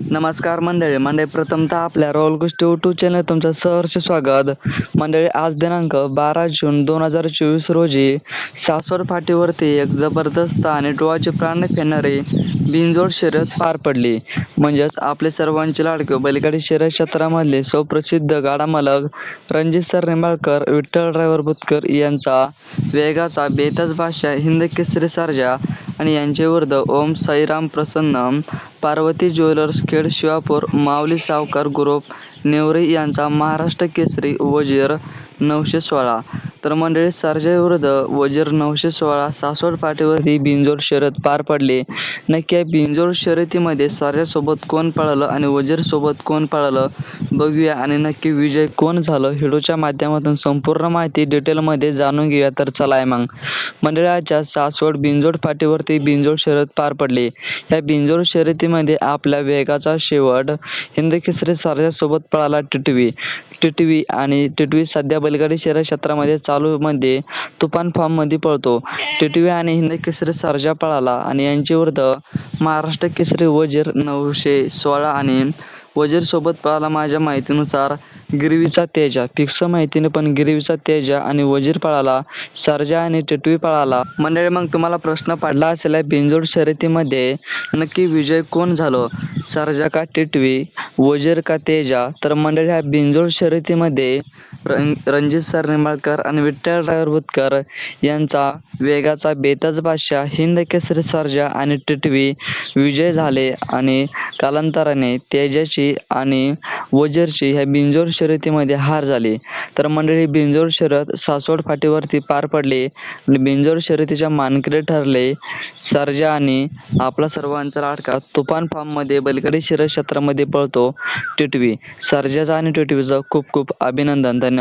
नमस्कार मंडळी मंडळी प्रथमतः आपल्या रोल गोष्टी यूट्यूब चॅनल तुमचं सहर्ष स्वागत. मंडळी आज दिनांक बारा जून दोन हजार चोवीस रोजी सासवड फाटीवरती एक जबरदस्त आणि डोळाचे प्राण फेडणारी बिनजोड शर्यत पार पडली. म्हणजेच आपले सर्वांचे लाडके बैलगाडी शर्यत क्षेत्रामधले सुप्रसिद्ध गाडा मालक रणजित सर निंबाळकर विठ्ठल ड्रायव्हर बुतकर यांचा वेगाचा बेताज भाषा हिंद केसरी सारजा आणि यांचे वर्ध ओम साईराम प्रसन्न पार्वती ज्वेलर्स खेड शिवापूर माऊली सावकार ग्रुप नेवरे यांचा महाराष्ट्र केसरी वजीर नऊशे सोळा. तर मंडळी सर्जा विरुद्ध वजीर नऊशे सोळा सासवड फाटीवरती बिंजोड शर्यत पार पडली. नक्की बिंजोड शर्यतीमध्ये सर्जासोबत कोण पळालं आणि वजीरसोबत कोण पळालं बघूया. आणि नक्की विजय कोण झालं हिडोच्या माध्यमातून संपूर्ण माहिती डिटेलमध्ये जाणून घेऊया. तर चला आहे मग मंडळाच्या सासवड बिंजोड फाटीवरती बिंजोड शर्यत पार पडली. या बिंजोड शर्यतीमध्ये आपल्या वेगाचा शेवट हिंदकेसरी सर्जासोबत पळाला टिटवी. टिटवी आणि टिटवी सध्या बैलगाडी शहर क्षेत्रामध्ये चालू चालूमध्ये तुफान फॉर्ममध्ये पळतो टिटवी आणि हिंद केसरी सरजा पळाला आणि यांची विरुद्ध महाराष्ट्र केसरी वजीर नऊशे सोळा आणि वजीरसोबत पळाला माझ्या माहितीनुसार गिरवीचा तेजा. फिक्स माहितीने पण गिरवीचा तेजा आणि वजीर पळाला सर्जा आणि टिटवी पळाला. मंडळी मग तुम्हाला प्रश्न पडला असेल बिंजोड शर्यतीमध्ये नक्की विजय कोण झालो? सरजा का टिटवी वजीर का तेजा तर मंडळी ह्या बिंजोड शर्यतीमध्ये रण रणजित सर निंबाळकर आणि विठ्ठल ड्रायव्हर बुतकर यांचा वेगाचा बेताज बादशाह हिंद केसरी सर्जा आणि टिटवी विजय झाले आणि कालांतराने तेजाची आणि वजीरची ह्या बिंजोर शर्यतीमध्ये हार झाले. तर मंडळी बिंजोर शर्यत सासवड फाटीवरती पार पडले. आणि शर्यतीच्या मानकरी ठरले. सर्जा आणि आपला सर्वांचा लाडका तुफान फॉर्ममध्ये बलकडी शर्यत क्षेत्रामध्ये पळतो. टिटवी सर्जाचा आणि टिटवीचं खूप खूप अभिनंदन. धन्यवाद.